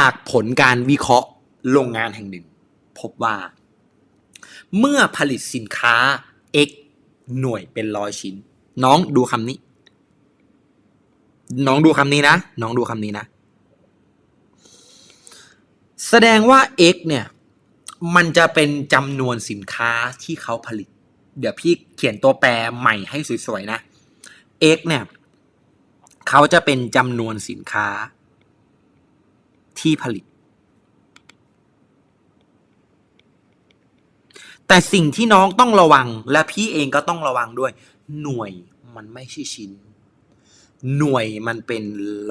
จากผลการวิเคราะห์โรงงานแห่งหนึ่ง พบว่า เมื่อผลิตสินค้า X หน่วยเป็นร้อยชิ้น น้องดูคำนี้ น้องดูคำนี้นะ น้องดูคำนี้นะ แสดงว่า X เนี่ย มันจะเป็นจำนวนสินค้าที่เขาผลิต เดี๋ยวพี่เขียนตัวแปรใหม่ให้สวยๆนะ X เนี่ย เขาจะเป็นจำนวนสินค้า ที่ผลิต แต่สิ่งที่น้องต้องระวังและพี่เองก็ต้องระวังด้วย หน่วยมันไม่ใช่ชิ้น หน่วยมันเป็น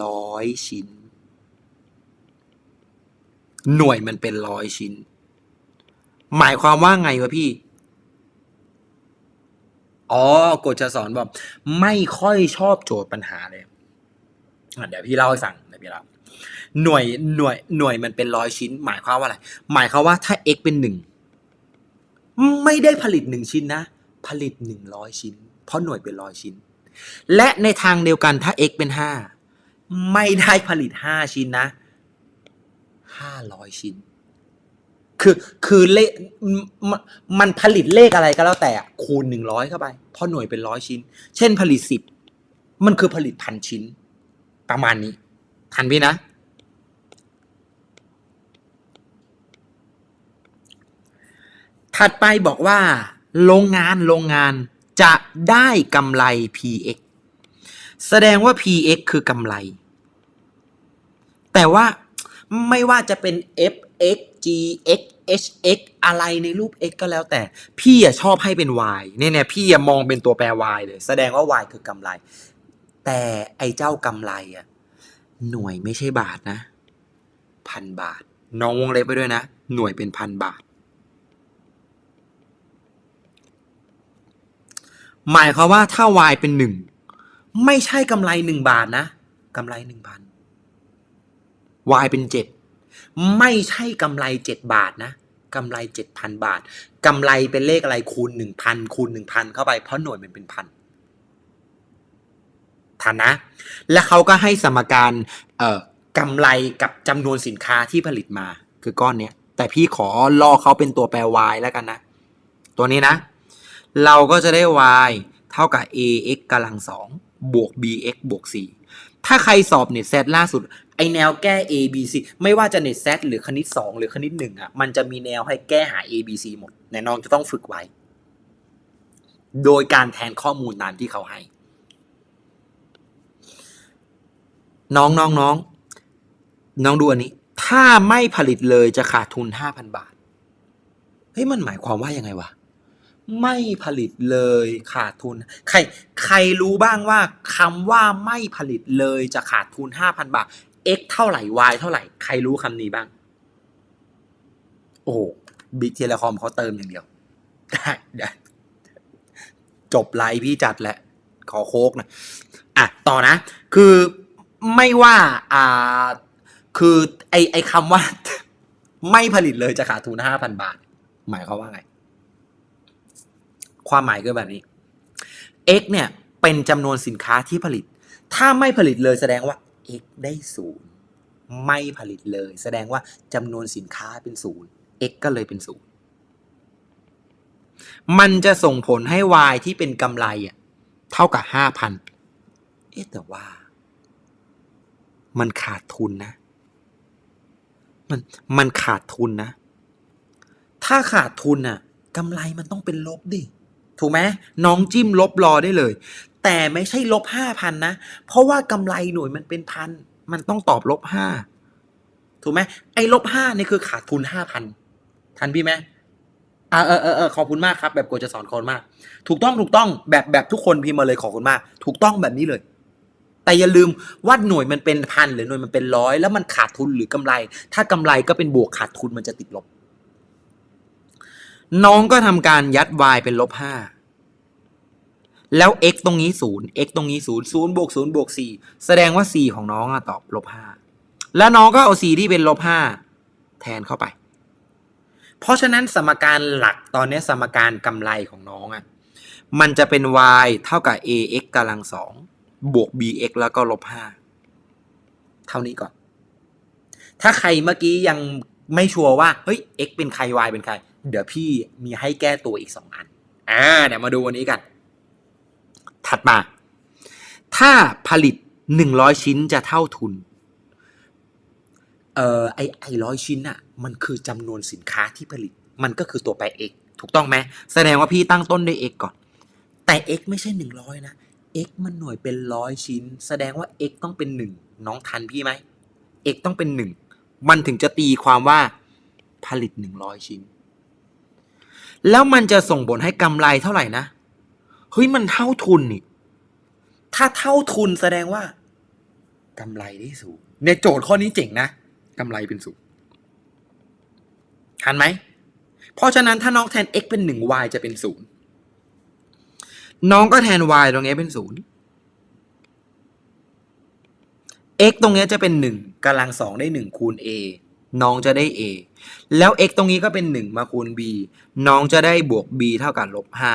ร้อยชิ้น หน่วยมันเป็นร้อยชิ้น หมายความว่าไงวะพี่อ๋อกฎจะสอนบอกไม่ค่อยชอบโจทย์ปัญหาเลยเดี๋ยวพี่เล่าให้ฟังเดี๋ยวพี่เล่า หน่วยหน่วยหน่วยมันเป็นร้อยชิ้น หมายความว่าอะไร หมายความว่าถ้า x เป็นหนึ่งไม่ได้ผลิตหนึ่งชิ้นนะ ผลิตหนึ่งร้อยชิ้น เพราะหน่วยเป็นร้อยชิ้น และในทางเดียวกันถ้า x เป็นห้าไม่ได้ผลิตห้าชิ้นนะห้าร้อยชิ้น คือคือเลขมันมันผลิตเลขอะไรก็แล้วแต่อะคูณหนึ่งร้อยเข้าไป เพราะหน่วยเป็นร้อยชิ้น เช่นผลิตสิบมันคือผลิตพันชิ้น ประมาณนี้ ทันพี่นะ ถัดไปบอกว่า โรงงานโรงงานจะได้กำไร PX แสดงว่า PX คือกำไร แต่ว่าไม่ว่าจะเป็น FX GX HX อะไรในรูป X ก็แล้วแต่ พี่อะชอบให้เป็น Y เนี่ยเนี่ยพี่อะมองเป็นตัวแปร Y เลย แสดงว่า Y คือกำไร แต่ไอ้เจ้ากำไรอะหน่วยไม่ใช่บาทนะ พันบาท น้องวงเล็บไปด้วยนะ หน่วยเป็นพันบาท หมายความว่าถ้า Y เป็นหนึ่งไม่ใช่กำไรหนึ่งบาทนะกำไรหนึ่งพัน Y เป็นเจ็ดไม่ใช่กำไรเจ็ดบาทนะกำไรเจ็ดพันบาทกำไรเป็นเลขอะไรคูณหนึ่งพันคูณหนึ่งพันเข้าไปเพราะหน่วยมันเป็นพันทันนะ และเขาก็ให้สมการเอ่อกำไรกับจำนวนสินค้าที่ผลิตมา คือก้อนเนี้ยแต่พี่ขอล่อเขาเป็นตัวแปร y แล้วกันนะ ตัวนี้นะ เราก็จะได้ y เท่ากับ ax กำลังสองบวก bx บวก c ถ้าใครสอบเน็ตเซตล่าสุด ไอแนวแก้ a b c ไม่ว่าจะเน็ตเซตหรือคณิต 2 หรือคณิต1อะมันจะมีแนวให้แก้หา a b c หมดแน่นองจะต้องฝึกไว้ โดยการแทนข้อมูลตามที่เขาให้ น้องน้องน้องน้องดูอันนี้ ถ้าไม่ผลิตเลยจะขาดทุน 5,000 บาทเฮ้ยมันหมายความว่ายังไงวะ ไม่ผลิตเลยขาดทุน ใครใครรู้บ้างว่าคำว่าไม่ผลิตเลยจะขาดทุน 5,000 บาท x เท่าไหร่ y เท่าไหร่ ใครรู้คำนี้บ้าง โอ้บิ๊กเทเลคอมเขาเติมอย่างเดียว ได้ได้จบไลฟ์พี่จัดแหละ ขอโคกนะอะ ต่อนะ คือไม่ว่า อ่า คือไอไอคำว่า ไม่ผลิตเลยจะขาดทุน 5,000 บาท หมายความว่าไง ความหมายคือแบบนี้ x เนี่ย เป็นจำนวนสินค้าที่ผลิต ถ้าไม่ผลิตเลยแสดงว่า x ได้ศูนย์ไม่ผลิตเลย แสดงว่าจำนวนสินค้าเป็นศูนย์ x ก็เลยเป็นศูนย์มันจะส่งผลให้ y ที่เป็นกำไรอะเท่ากับห้าพันเอ๊ะแต่ว่า มันขาดทุนนะ มันมันขาดทุนนะ ถ้าขาดทุนน่ะกำไรมันต้องเป็นลบดิ ถูกไหมน้องจิ้มลบรอได้เลย แต่ไม่ใช่ลบห้าพันนะ เพราะว่ากำไรหน่วยมันเป็นพัน มันต้องตอบลบห้าถูกไหมไอ้ลบห้านี่คือขาดทุนห้าพันทันพี่ไหมอ่าเออเออเออขอบคุณมากครับ แบบโกจะสอนคนมาก ถูกต้องถูกต้องแบบแบบทุกคนพิมพ์มาเลยขอบคุณมาก ถูกต้องแบบนี้เลย แต่อย่าลืมว่าหน่วยมันเป็นพันหรือหน่วยมันเป็นร้อยแล้วมันขาดทุนหรือกำไร ถ้ากำไรก็เป็นบวกขาดทุนมันจะติดลบ น้องก็ทำการยัด y เป็นลบห้าแล้ว x ตรงนี้ศูนย์ x ตรงนี้ศูนย์ศูนย์บวกศูนย์บวกสี่แสดงว่า c ของน้องอะตอบลบห้าแล้วน้องก็เอา c ที่เป็นลบห้าแทนเข้าไป เพราะฉะนั้นสมการหลักตอนนี้สมการกำไรของน้องอะมันจะเป็น y เท่ากับ ax กำลังสองบวก bx แล้วก็ลบห้าเท่านี้ก่อน ถ้าใครเมื่อกี้ยังไม่ชัวร์ว่า เฮ้ย x เป็นใคร y เป็นใคร เดี๋ยวพี่มีให้แก้ตัวอีกสองอัน อ่าเดี๋ยวมาดูวันนี้กัน ถัดมา ถ้าผลิตหนึ่งร้อยชิ้นจะเท่าทุน เอ่อไอไอร้อยชิ้นอะมันคือจำนวนสินค้าที่ผลิต มันก็คือตัวแปร x ถูกต้องไหมแสดงว่าพี่ตั้งต้นด้วย x ก่อน แต่ x ไม่ใช่หนึ่งร้อยนะ x มันหน่วยเป็นร้อยชิ้น แสดงว่า x ต้องเป็นหนึ่งน้องทันพี่ไหม x ต้องเป็นหนึ่งมันถึงจะตีความว่าผลิตหนึ่งร้อยชิ้น แล้วมันจะส่งผลให้กำไรเท่าไหร่นะ เฮ้ยมันเท่าทุนนี่ ถ้าเท่าทุนแสดงว่ากำไรได้สูงเนี่ยโจทย์ข้อนี้เจ๋งนะกำไรเป็นศูนย์ทันไหม เพราะฉะนั้นถ้าน้องแทน x เป็นหนึ่ง y จะเป็นศูนย์น้องก็แทน y ตรงนี้เป็นศูนย์ x ตรงนี้จะเป็นหนึ่งกำลังสองได้หนึ่งคูณ a น้องจะได้ a แล้ว x ตรงนี้ก็เป็นหนึ่งมาคูณ b น้องจะได้บวก b เท่ากับลบห้า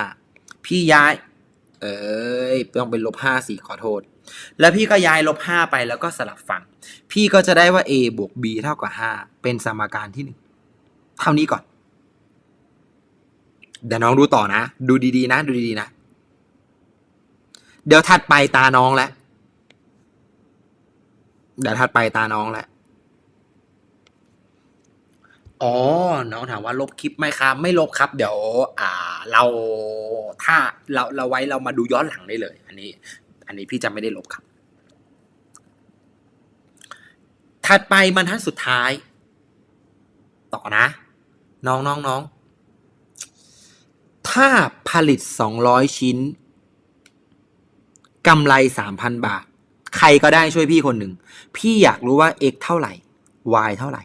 พี่ย้าย เอ้ยต้องเป็นลบห้าสี่ขอโทษ แล้วพี่ก็ย้ายลบห้าไปแล้วก็สลับฝั่ง พี่ก็จะได้ว่า a บวก b เท่ากับห้าเป็นสมการที่หนึ่งเท่านี้ก่อน เดี๋ยวน้องดูต่อนะ ดูดีๆนะ ดูดีๆนะ เดี๋ยวถัดไปตาน้องแล้วเดี๋ยวถัดไปตาน้องแล้ว อ๋อ น้องถามว่าลบคลิปไหมครับ ไม่ลบครับ เดี๋ยว อ่า เราถ้าเราเราไว้เรามาดูย้อนหลังได้เลย อันนี้ อันนี้พี่จะไม่ได้ลบครับ ถัดไปบรรทัดสุดท้าย ต่อนะ น้องน้องน้องถ้าผลิตสองร้อยชิ้นกำไรสามพันบาท ใครก็ได้ช่วยพี่คนหนึ่ง พี่อยากรู้ว่า x เท่าไหร่ y เท่าไหร่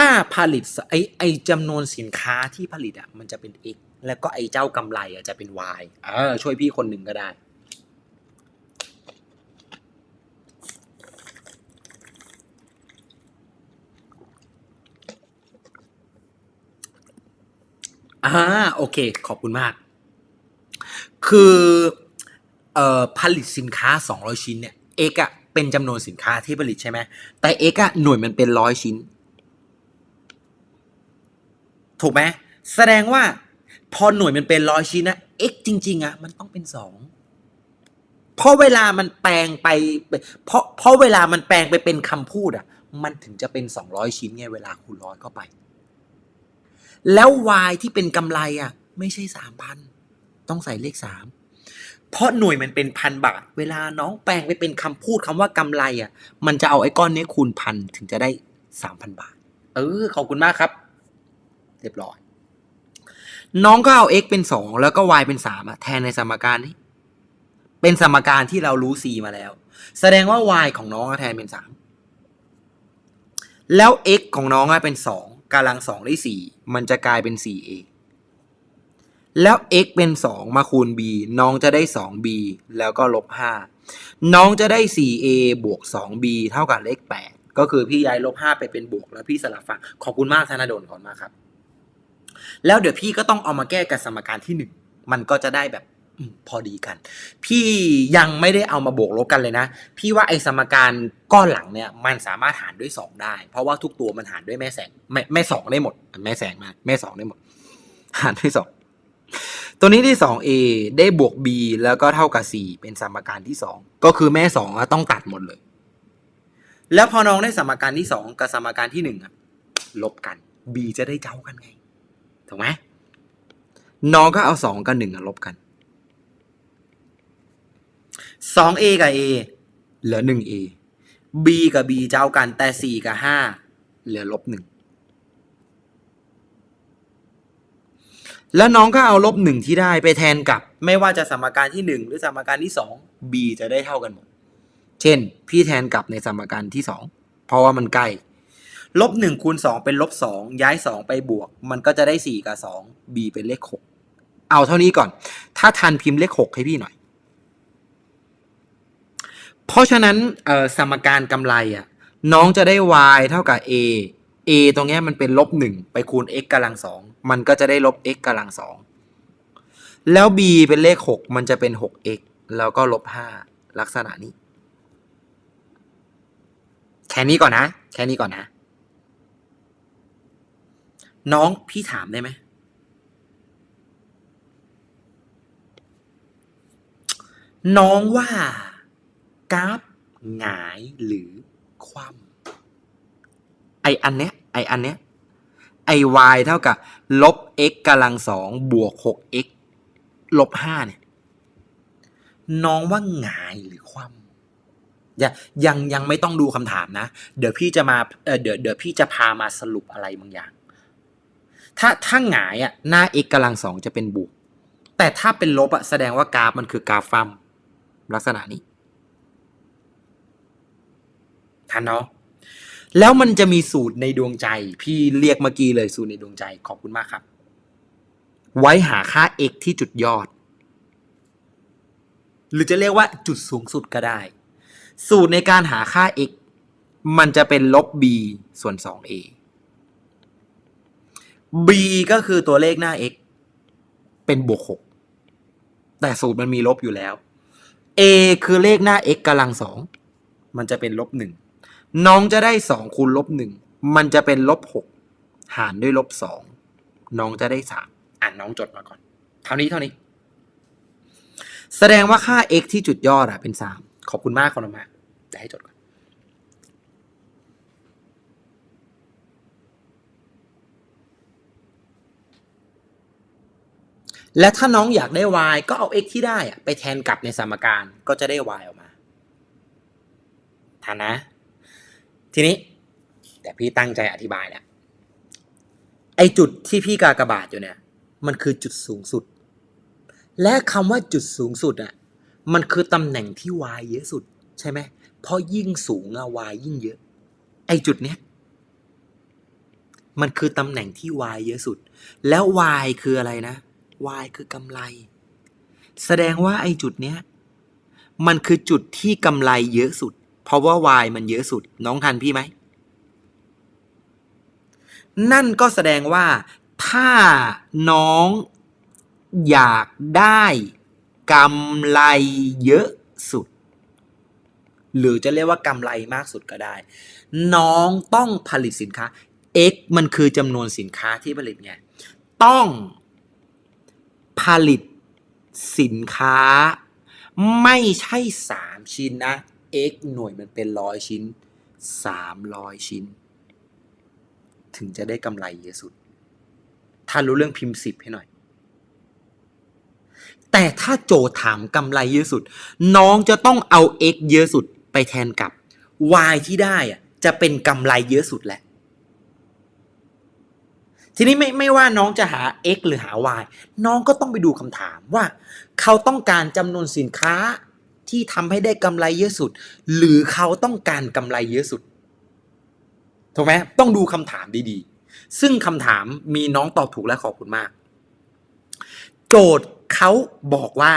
ถ้าผลิตไอไอจำนวนสินค้าที่ผลิตอะมันจะเป็น x แล้วก็ไอเจ้ากำไรอะจะเป็น y เออช่วยพี่คนหนึ่งก็ได้ อ่าโอเค ขอบคุณมาก คือเอ่อผลิตสินค้า 200 ชิ้นเนี่ย x อะเป็นจำนวนสินค้าที่ผลิตใช่ไหมแต่ x อะหน่วยมันเป็นร้อยชิ้น ถูกไหมแสดงว่าพอหน่วยมันเป็นร้อยชิ้นนะ x จริง ๆอะมันต้องเป็นสองเพราะเวลามันแปลงไป เพราะเพราะเวลามันแปลงไปเป็นคำพูดอะมันถึงจะเป็น200ชิ้นไงเวลาคูณร้อยเข้าไป แล้ว y ที่เป็นกำไรอะไม่ใช่สามพันต้องใส่เลขสามเพราะหน่วยมันเป็นพันบาท เวลาน้องแปลงไปเป็นคำพูดคำว่ากำไรอะมันจะเอาไอ้ก้อนนี้คูณพันถึงจะได้สามพันบาท เออขอบคุณมากครับ เรียบร้อย น้องก็เอา x เป็นสองแล้วก็ y เป็นสามอะแทนในสมการนี้ เป็นสมการที่เรารู้ c มาแล้ว แสดงว่า y ของน้องแทนเป็นสามแล้ว x ของน้องเป็นสองกำลังสองได้สี่มันจะกลายเป็น 4a แล้ว x เป็น 2 มาคูณ b น้องจะได้ 2b แล้วก็ลบ 5 น้องจะได้ 4a บวก 2b เท่ากับเลข 8 ก็คือพี่ย้ายลบ 5 ไปเป็นบวก แล้วพี่สลับฝั่งขอบคุณมากธนดลขอบคุณมากครับ แล้วเดี๋ยวพี่ก็ต้องเอามาแก้กับสมการที่1มันก็จะได้แบบพอดีกัน พี่ยังไม่ได้เอามาบวกลบกันเลยนะ พี่ว่าไอ้สมการก้อนหลังเนี่ยมันสามารถหารด้วย 2 ได้ เพราะว่าทุกตัวมันหารด้วยแม่แสงแม่แม่สองได้หมด แม่แสงมาแม่สองได้หมด หารด้วยสองตัวนี้ที่ 2a ได้บวก b แล้วก็เท่ากับ4เป็นสมการที่ 2 ก็คือแม่สองต้องตัดหมดเลย แล้วพอน้องได้สมการที่ 2 กับสมการที่1อะลบกัน b จะได้เท่ากันไง ถูกไหมน้องก็เอา2กับ1อะลบกัน 2a กับ a เหลือ 1a b กับ b เจ้ากันแต่4กับ5เหลือลบ1แล้วน้องก็เอาลบ1ที่ได้ไปแทนกับ ไม่ว่าจะสมการที่1หรือสมการที่2 b จะได้เท่ากันหมด เช่น พี่แทนกลับในสมการที่2เพราะว่ามันใกล้ ลบ1คูณ2เป็นลบ2ย้าย2ไปบวก มันก็จะได้4กับ2 b เป็นเลข6เอาเท่านี้ก่อน ถ้าทันพิมพ์เลข6ให้พี่หน่อย เพราะฉะนั้นสมการกำไรอะ น้องจะได้ y เท่ากับ a a ตรงเนี้ยมันเป็นลบหนึ่งไปคูณ x กำลังสองมันก็จะได้ลบ x กำลังสองแล้ว b เป็นเลข 6 มันจะเป็น 6x แล้วก็ลบห้าลักษณะนี้ แค่นี้ก่อนนะ แค่นี้ก่อนนะ น้องพี่ถามได้ไหมน้องว่ากราฟหงายหรือคว่ำไออันเนี้ย ไออันเนี้ยไอ y เท่ากับลบ x กำลังสองบวก 6x ลบห้าเนี่ย น้องว่าหงายหรือคว่ำยังยังยังไม่ต้องดูคำถามนะ เดี๋ยวพี่จะมาเออเดี๋ยวเดี๋ยวพี่จะพามาสรุปอะไรบางอย่าง ถ้าถ้าหงายอะหน้า x กำลังสองจะเป็นบวก แต่ถ้าเป็นลบอะแสดงว่ากราฟมันคือกราฟฟัมลักษณะนี้ทันเนาะแล้วมันจะมีสูตรในดวงใจ พี่เรียกเมื่อกี้เลยสูตรในดวงใจขอบคุณมากครับ ไว้หาค่า x ที่จุดยอด หรือจะเรียกว่าจุดสูงสุดก็ได้ สูตรในการหาค่า x มันจะเป็นลบ b ส่วน 2a b ก็คือตัวเลขหน้า x เป็นบวก6แต่สูตรมันมีลบอยู่แล้ว a คือเลขหน้า x กำลังสองมันจะเป็นลบหนึ่งน้องจะได้สองคูณลบหนึ่งมันจะเป็นลบหกหารด้วยลบสองน้องจะได้สามอ่านน้องจดมาก่อน เท่านี้เท่านี้ แสดงว่าค่า x ที่จุดยอดอะเป็นสามขอบคุณมากคนละมากจะให้จดก่อน และถ้าน้องอยากได้ y ก็เอา x ที่ได้ไปแทนกลับในสมการก็จะได้ y ออกมาทันนะ ทีนี้ แต่พี่ตั้งใจอธิบายแล้วไอจุดที่พี่กากบาทอยู่เนี่ย มันคือจุดสูงสุด และคำว่าจุดสูงสุดอะมันคือตำแหน่งที่ y เยอะสุดใช่ไหมเพราะยิ่งสูงอะ y ยิ่งเยอะ ไอจุดเนี้ยมันคือตำแหน่งที่ y เยอะสุด แล้ว y คืออะไรนะ y คือกำไร แสดงว่าไอ้จุดเนี้ยมันคือจุดที่กำไรเยอะสุด เพราะว่า y มันเยอะสุด น้องทันพี่ไหม นั่นก็แสดงว่า ถ้าน้องอยากได้กำไรเยอะสุด หรือจะเรียกว่ากำไรมากสุดก็ได้ น้องต้องผลิตสินค้า x มันคือจำนวนสินค้าที่ผลิตไง ต้อง ผลิตสินค้า ไม่ใช่ 3 ชิ้นนะ x หน่วยมันเป็นร้อยชิ้น 300 ชิ้น ถึงจะได้กำไรเยอะสุด ถ้ารู้เรื่องพิมพ์สิบให้หน่อย แต่ถ้าโจถามกำไรเยอะสุด น้องจะต้องเอา x เยอะสุดไปแทนกับ y ที่ได้อะจะเป็นกำไรเยอะสุดแหละ ทีนี้ไม่ไม่ว่าน้องจะหา x หรือหา y น้องก็ต้องไปดูคำถามว่า เขาต้องการจำนวนสินค้าที่ทำให้ได้กำไรเยอะสุด หรือเขาต้องการกำไรเยอะสุดถูกไหมต้องดูคำถามดีๆ ซึ่งคำถามมีน้องตอบถูกและขอบคุณมาก โจทย์เขาบอกว่า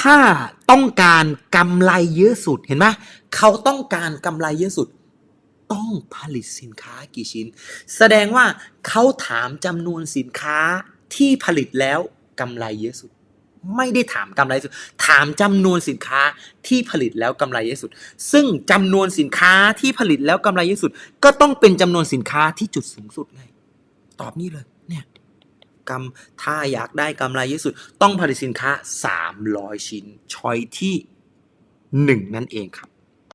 ถ้าต้องการกำไรเยอะสุดเห็นไหมเขาต้องการกำไรเยอะสุด ต้องผลิตสินค้ากี่ชิ้น แสดงว่าเขาถามจำนวนสินค้าที่ผลิตแล้วกำไรเยอะสุด ไม่ได้ถามกำไรสุด ถามจำนวนสินค้าที่ผลิตแล้วกำไรเยอะสุด ซึ่งจำนวนสินค้าที่ผลิตแล้วกำไรเยอะสุด ก็ต้องเป็นจำนวนสินค้าที่จุดสูงสุดไงตอบนี่เลยเนี่ยกำถ้าอยากได้กำไรเยอะสุด ต้องผลิตสินค้า 300 ชิ้นชอยที่ 1 นั่นเองครับ